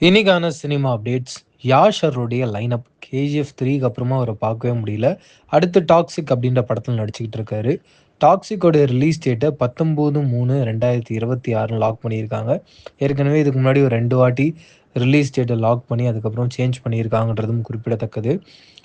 இன்னைக்கான cinema updates. யாஷருடைய lineup KGF த்ரீக்கு அப்புறமா அவரை பார்க்கவே முடியல. அடுத்து டாக்ஸிக் அப்படின்ற படத்தில் நடிச்சுக்கிட்டு இருக்காரு. டாக்ஸிக்கோடைய ரிலீஸ் டேட்டை பத்தொம்போது மூணு ரெண்டாயிரத்தி இருபத்தி ஆறுன்னு லாக் பண்ணியிருக்காங்க. ஏற்கனவே இதுக்கு முன்னாடி ஒரு ரெண்டு வாட்டி ரிலீஸ் டேட்டை லாக் பண்ணி அதுக்கப்புறம் சேஞ்ச் பண்ணியிருக்காங்கன்றதும் குறிப்பிடத்தக்கது.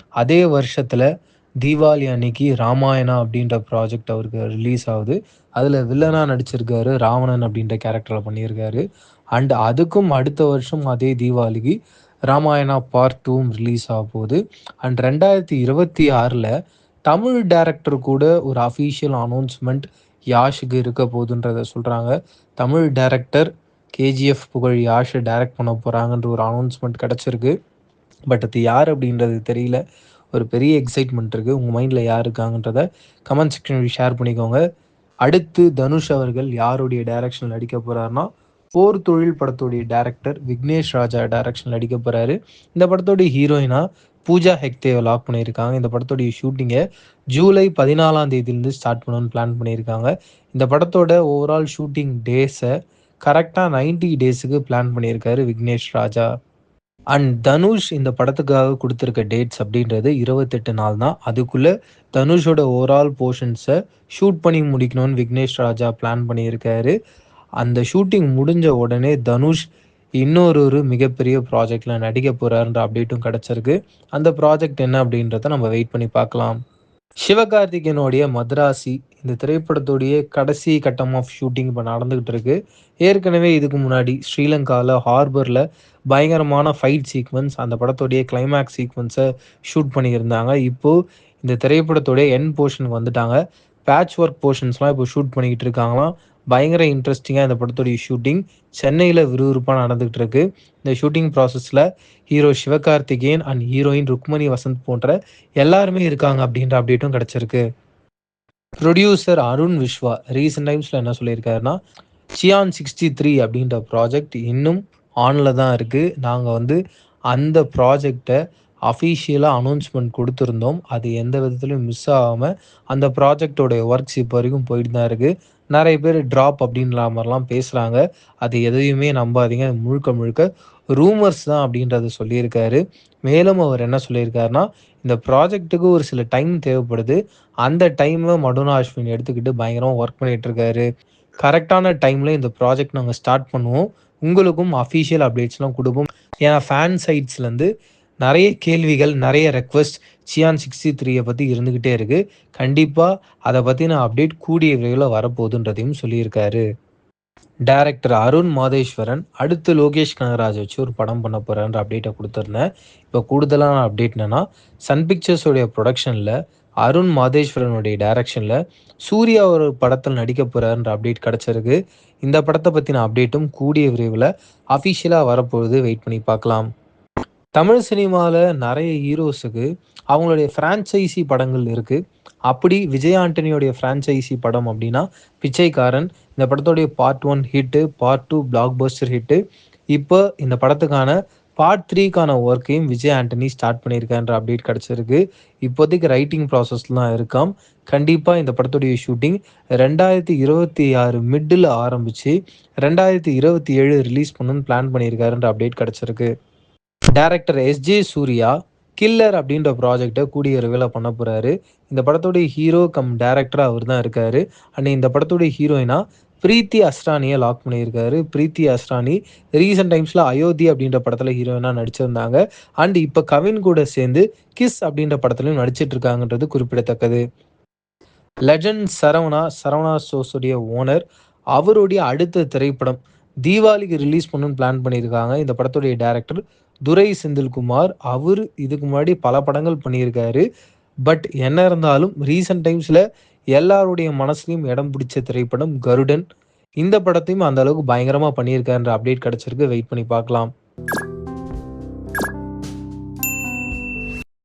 அதே வருஷத்தில் தீபாவளி அன்னைக்கு ராமாயணா அப்படின்ற ப்ராஜெக்ட் அவருக்கு ரிலீஸ் ஆகுது. அதில் வில்லனாக நடிச்சிருக்காரு ராவணன் அப்படின்ற கேரக்டரில் பண்ணியிருக்காரு. அண்ட் அதுக்கும் அடுத்த வருஷம் அதே தீபாவளிக்கு ராமாயணா பார்ட் டூவும் ரிலீஸ் ஆக போகுது. அண்ட் ரெண்டாயிரத்தி இருபத்தி ஆறில் தமிழ் டேரக்டர் கூட ஒரு அஃபீஷியல் அனௌன்ஸ்மெண்ட் யாஷுக்கு இருக்க போகுதுன்றத சொல்கிறாங்க தமிழ் டேரக்டர் கேஜிஎஃப் புகழ் யாஷை டைரக்ட் பண்ண போகிறாங்கன்ற ஒரு அனௌன்ஸ்மெண்ட் கிடச்சிருக்கு. பட் அது யார் அப்படின்றது தெரியல. ஒரு பெரிய எக்ஸைட்மெண்ட் இருக்குது உங்கள் மைண்டில் யார் இருக்காங்கன்றத கமெண்ட் செக்ஷனில் ஷேர் பண்ணிக்கோங்க. அடுத்து தனுஷ் அவர்கள் யாருடைய டைரக்ஷனில் நடிக்க போகிறாருன்னா போர் தொழில் படத்துடைய டேரக்டர் விக்னேஷ் ராஜா டைரக்ஷனில் நடிக்க போகிறாரு இந்த படத்தோடைய ஹீரோயினா பூஜா ஹெக்தேவை லாக் பண்ணியிருக்காங்க. இந்த படத்தோடைய ஷூட்டிங்கை ஜூலை பதினாலாம் தேதியிலேருந்து ஸ்டார்ட் பண்ணணும்னு பிளான் பண்ணியிருக்காங்க. இந்த படத்தோட ஓவரால் ஷூட்டிங் டேஸை கரெக்டாக நைன்டி டேஸுக்கு பிளான் பண்ணியிருக்காரு விக்னேஷ் ராஜா. அண்ட் தனுஷ் இந்த படத்துக்காக கொடுத்துருக்க டேட்ஸ் அப்படின்றது இருபத்தெட்டு நாள் தான். அதுக்குள்ளே தனுஷோட ஓவரால் போர்ஷன்ஸை ஷூட் பண்ணி முடிக்கணும்னு விக்னேஷ் ராஜா பிளான் பண்ணியிருக்காரு. அந்த ஷூட்டிங் முடிஞ்ச உடனே தனுஷ் இன்னொரு ஒரு மிகப்பெரிய ப்ராஜெக்டில் நடிக்க போகிறாருன்ற அப்டேட்டும் கிடச்சிருக்கு. அந்த ப்ராஜெக்ட் என்ன அப்படின்றத நம்ம வெயிட் பண்ணி பார்க்கலாம். சிவகார்த்திகேயனுடைய மதராசி இந்த திரைப்படத்துடைய கடைசி கட்டம் ஆஃப் ஷூட்டிங் இப்போ நடந்துகிட்டு இருக்கு. ஏற்கனவே இதுக்கு முன்னாடி ஸ்ரீலங்காவில் ஹார்பரில் பயங்கரமான ஃபைட் சீக்வன்ஸ் அந்த படத்துடைய கிளைமேக்ஸ் சீக்வன்ஸை ஷூட் பண்ணியிருந்தாங்க. இப்போது இந்த திரைப்படத்துடைய என் போர்ஷனுக்கு வந்துட்டாங்க. பேட்ச் ஒர்க் போர்ஷன்ஸ்லாம் இப்போ ஷூட் பண்ணிக்கிட்டு இருக்காங்களாம். பயங்கர இன்ட்ரெஸ்டிங்காக இந்த படத்துடைய ஷூட்டிங் சென்னையில் விறுவிறுப்பாக நடந்துகிட்டு இருக்கு இந்த ஷூட்டிங் ப்ராசஸில் hero Sivakarthikeyan and heroine Rukmini Vasanth போன்ற எல்லாருமே இருக்காங்க அப்படின்ற அப்டேட்டும் கிடச்சிருக்கு. ப்ரொடியூசர் அருண் விஸ்வா ரீசெண்ட் டைம்ஸில் என்ன சொல்லியிருக்காருன்னா சியான் சிக்ஸ்டி த்ரீ அப்படின்ற ப்ராஜெக்ட் இன்னும் ஆனில் தான் இருக்குது நாங்கள் வந்து அந்த ப்ராஜெக்டை அஃபீஷியலாக அனௌன்ஸ்மெண்ட் கொடுத்துருந்தோம். அது எந்த விதத்துலையும் மிஸ் ஆகாமல் அந்த ப்ராஜெக்டோடைய ஒர்க்ஸ் இப்போ வரைக்கும் போயிட்டு தான் இருக்குது நிறைய பேர் ட்ராப் அப்படின்ற மாதிரிலாம் பேசுகிறாங்க அது எதையுமே நம்பாதீங்க. முழுக்க முழுக்க ரூமர்ஸ் தான் அப்படின்றத சொல்லியிருக்காரு. மேலும் அவர் என்ன சொல்லியிருக்காருன்னா இந்த ப்ராஜெக்ட்டுக்கு ஒரு சில டைம் தேவைப்படுது. அந்த டைமை மடுனா அஸ்வின் எடுத்துக்கிட்டு பயங்கரமாக ஒர்க் பண்ணிகிட்டு இருக்காரு. கரெக்டான டைமில் இந்த ப்ராஜெக்ட் நாங்கள் ஸ்டார்ட் பண்ணுவோம். உங்களுக்கும் அஃபீஷியல் அப்டேட்ஸ்லாம் கொடுப்போம். ஏன்னா ஃபேன் சைட்ஸ்லேருந்து நிறைய கேள்விகள் நிறைய ரெக்வஸ்ட் சியான் சிக்ஸ்டி த்ரீயை பற்றி இருந்துக்கிட்டே இருக்குது கண்டிப்பாக அதை பற்றின அப்டேட் கூடிய விரைவில் வரப்போகுதுன்றதையும் சொல்லியிருக்காரு. டைரக்டர் அருண் மாதேஸ்வரன் அடுத்து லோகேஷ் கனகராஜ் வச்சு ஒரு படம் பண்ண போகிறேன்ற அப்டேட்டை கொடுத்துருந்தேன். இப்போ கூடுதலான அப்டேட் என்னன்னா சன் பிக்சர்ஸோடைய ப்ரொடக்ஷனில் அருண் மாதேஸ்வரனுடைய டைரக்ஷனில் சூர்யா ஒரு படத்தில் நடிக்க போகிறாருன்ற அப்டேட் கிடச்சிருக்கு. இந்த படத்தை பற்றின அப்டேட்டும் கூடிய விரைவில் அஃபிஷியலாக வரப்போகுது. வெயிட் பண்ணி பார்க்கலாம். தமிழ் சினிமாவில் நிறைய ஹீரோஸுக்கு அவங்களுடைய ஃப்ரான்ச்சைசி படங்கள் இருக்குது அப்படி விஜய் ஆண்டனியோடைய ஃப்ரான்ச்சைசி படம் அப்படின்னா பிச்சைக்காரன் இந்த படத்தோடைய part one hit part two blockbuster hit இப்போ இந்த படத்துக்கான பார்ட் த்ரீக்கான ஒர்க்கையும் விஜய் ஆண்டனி ஸ்டார்ட் பண்ணியிருக்கான்ற அப்டேட் கிடச்சிருக்கு. இப்போதைக்கு ரைட்டிங் ப்ராசஸ்லாம் இருக்காம். கண்டிப்பாக இந்த படத்துடைய ஷூட்டிங் ரெண்டாயிரத்தி இருபத்தி ஆறு மிட்டில் ஆரம்பித்து ரெண்டாயிரத்தி இருபத்தி ஏழு ரிலீஸ் பண்ணணும்னு பிளான் பண்ணியிருக்காருன்ற அப்டேட் கிடச்சிருக்கு. டேரக்டர் எஸ்ஜே சூர்யா கில்லர் அப்படின்ற ப்ராஜெக்டை கூடிய விரைவில் பண்ண போகிறாரு இந்த படத்துடைய ஹீரோ கம் டேரக்டராக அவர் தான் இருக்காரு. அண்ட் இந்த படத்துடைய ஹீரோயினா பிரீத்தி அஸ்ரானியை லாக் பண்ணியிருக்காரு. பிரீத்தி அஸ்ரானி ரீசெண்ட் டைம்ஸில் அயோத்தி அப்படின்ற படத்தில் ஹீரோயினாக நடிச்சிருந்தாங்க. அண்ட் இப்போ கவின் கூட சேர்ந்து கிஸ் அப்படின்ற படத்துலையும் நடிச்சிட்டு இருக்காங்கன்றது குறிப்பிடத்தக்கது. லெஜண்ட் சரவணா சரவணா சோஸுடைய ஓனர் அவருடைய அடுத்த திரைப்படம் தீபாவளிக்கு ரிலீஸ் பண்ணணும்னு பிளான் பண்ணியிருக்காங்க. இந்த படத்துடைய டேரக்டர் துரை செந்தில்குமார். அவர் இதுக்கு முன்னாடி பல படங்கள் பண்ணியிருக்காரு. பட் என்ன இருந்தாலும் ரீசெண்ட் டைம்ஸில் எல்லாருடைய மனசுலையும் இடம் பிடிச்ச திரைப்படம் கருடன். இந்த படத்தையும் அந்த அளவுக்கு பயங்கரமாக பண்ணியிருக்காருன்ற அப்டேட் கிடச்சிருக்கு. வெயிட் பண்ணி பார்க்கலாம்.